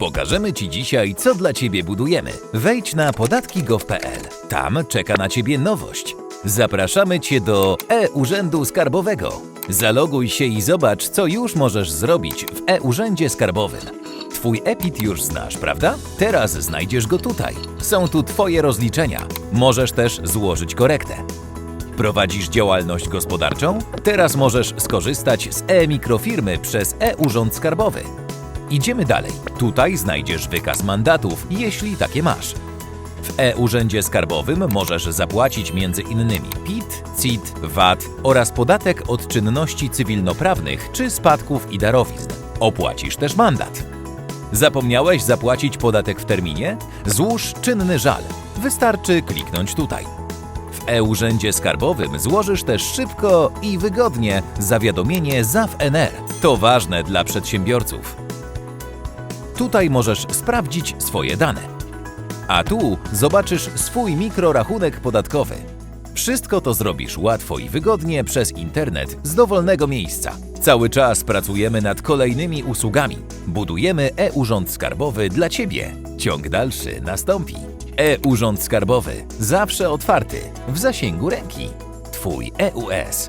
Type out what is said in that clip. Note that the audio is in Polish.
Pokażemy Ci dzisiaj, co dla Ciebie budujemy. Wejdź na podatki.gov.pl. Tam czeka na Ciebie nowość. Zapraszamy Cię do e-Urzędu Skarbowego. Zaloguj się i zobacz, co już możesz zrobić w e-Urzędzie Skarbowym. Twój EPIT już znasz, prawda? Teraz znajdziesz go tutaj. Są tu Twoje rozliczenia. Możesz też złożyć korektę. Prowadzisz działalność gospodarczą? Teraz możesz skorzystać z e-mikrofirmy przez e-Urząd Skarbowy. Idziemy dalej. Tutaj znajdziesz wykaz mandatów, jeśli takie masz. W e-Urzędzie Skarbowym możesz zapłacić m.in. PIT, CIT, VAT oraz podatek od czynności cywilnoprawnych czy spadków i darowizn. Opłacisz też mandat. Zapomniałeś zapłacić podatek w terminie? Złóż czynny żal. Wystarczy kliknąć tutaj. W e-Urzędzie Skarbowym złożysz też szybko i wygodnie zawiadomienie ZAW-NR. To ważne dla przedsiębiorców. Tutaj możesz sprawdzić swoje dane. A tu zobaczysz swój mikrorachunek podatkowy. Wszystko to zrobisz łatwo i wygodnie przez internet z dowolnego miejsca. Cały czas pracujemy nad kolejnymi usługami. Budujemy e-Urząd Skarbowy dla Ciebie. Ciąg dalszy nastąpi. E-Urząd Skarbowy zawsze otwarty, w zasięgu ręki. Twój EUS.